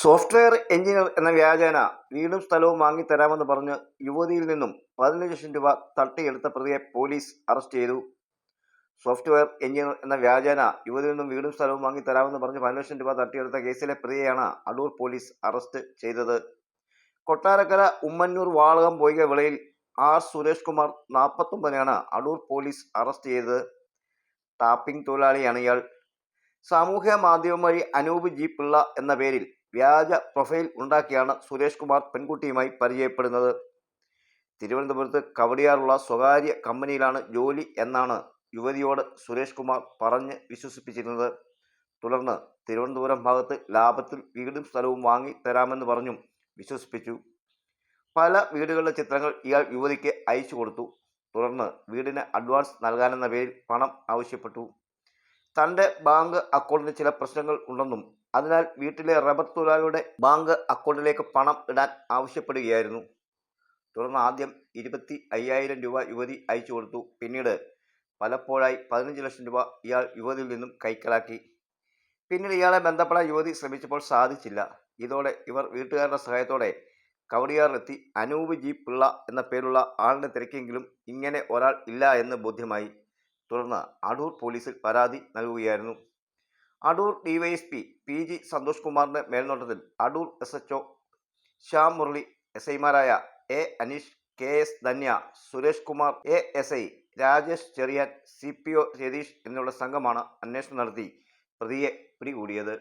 Software engineer എന്ന വ്യാജേന വീടും സ്ഥലവും വാങ്ങിത്തരാമെന്ന് പറഞ്ഞ് യുവതിയിൽ നിന്നും പതിനഞ്ച് ലക്ഷം രൂപ തട്ടിയെടുത്ത പ്രതിയെ പോലീസ് അറസ്റ്റ് ചെയ്തു. സോഫ്റ്റ്വെയർ എഞ്ചിനീയർ എന്ന വ്യാജേന യുവതിയിൽ നിന്നും വീടും സ്ഥലവും വാങ്ങിത്തരാമെന്ന് പറഞ്ഞ് പതിനഞ്ച് ലക്ഷം രൂപ തട്ടിയെടുത്ത കേസിലെ പ്രതിയെയാണ് അടൂർ പോലീസ് അറസ്റ്റ് ചെയ്തത്. കൊട്ടാരക്കര ഉമ്മന്നൂർ വാളകം പോയിക വിളയിൽ ആർ സുരേഷ് കുമാർ നാൽപ്പത്തൊമ്പതിനാണ് അടൂർ പോലീസ് അറസ്റ്റ് ചെയ്തത്. ടാപ്പിംഗ് തൊഴിലാളിയാണ് ഇയാൾ. സാമൂഹ്യ മാധ്യമം വഴി അനൂപ് ജി പിള്ള എന്ന പേരിൽ വ്യാജ പ്രൊഫൈൽ ഉണ്ടാക്കിയാണ് സുരേഷ് കുമാർ പെൺകുട്ടിയുമായി പരിചയപ്പെടുന്നത്. തിരുവനന്തപുരത്ത് കവടിയാറുള്ള സ്വകാര്യ കമ്പനിയിലാണ് ജോലി എന്നാണ് യുവതിയോട് സുരേഷ് കുമാർ പറഞ്ഞ് വിശ്വസിപ്പിച്ചിരുന്നത്. തുടർന്ന് തിരുവനന്തപുരം ഭാഗത്ത് ലാഭത്തിൽ വീടും സ്ഥലവും വാങ്ങി തരാമെന്ന് പറഞ്ഞും വിശ്വസിപ്പിച്ചു. പല വീടുകളുടെ ചിത്രങ്ങൾ ഇയാൾ യുവതിക്ക് അയച്ചു കൊടുത്തു. തുടർന്ന് വീടിന് അഡ്വാൻസ് നൽകാനെന്ന പേരിൽ പണം ആവശ്യപ്പെട്ടു. തന്റെ ബാങ്ക് അക്കൗണ്ടിന് ചില പ്രശ്നങ്ങൾ ഉണ്ടെന്നും അതിനാൽ വീട്ടിലെ റബ്ബർ തൊഴിലാളിയുടെ ബാങ്ക് അക്കൗണ്ടിലേക്ക് പണം ഇടാൻ ആവശ്യപ്പെടുകയായിരുന്നു. തുടർന്ന് ആദ്യം ഇരുപത്തി അയ്യായിരം രൂപ യുവതി അയച്ചു കൊടുത്തു. പിന്നീട് പലപ്പോഴായി പതിനഞ്ച് ലക്ഷം രൂപ ഇയാൾ യുവതിയിൽ നിന്നും കൈക്കലാക്കി. പിന്നീട് ഇയാളെ ബന്ധപ്പെടാൻ യുവതി ശ്രമിച്ചപ്പോൾ സാധിച്ചില്ല. ഇതോടെ ഇവർ വീട്ടുകാരുടെ സഹായത്തോടെ കവടിയാറിലെത്തി. അനൂപ് ജി. പിള്ള എന്ന പേരുള്ള ആളിനെ തിരക്കിയെങ്കിലും ഇങ്ങനെ ഒരാൾ ഇല്ല എന്ന് ബോധ്യമായി. തുടർന്ന് അടൂർ പോലീസിൽ പരാതി നൽകുകയായിരുന്നു. Adoor DYSP P G Santhosh കുമാറിന്റെ മേൽനോട്ടത്തിൽ Adoor S H O Shyam Murali S ഐമാരായ A Aneesh K S Dhanya Suresh Kumar A S I Rajesh Cherian C P O Ratheesh എന്നുള്ള സംഘമാണ് അന്വേഷണം നടത്തി പ്രതിയെ പിടികൂടിയത്.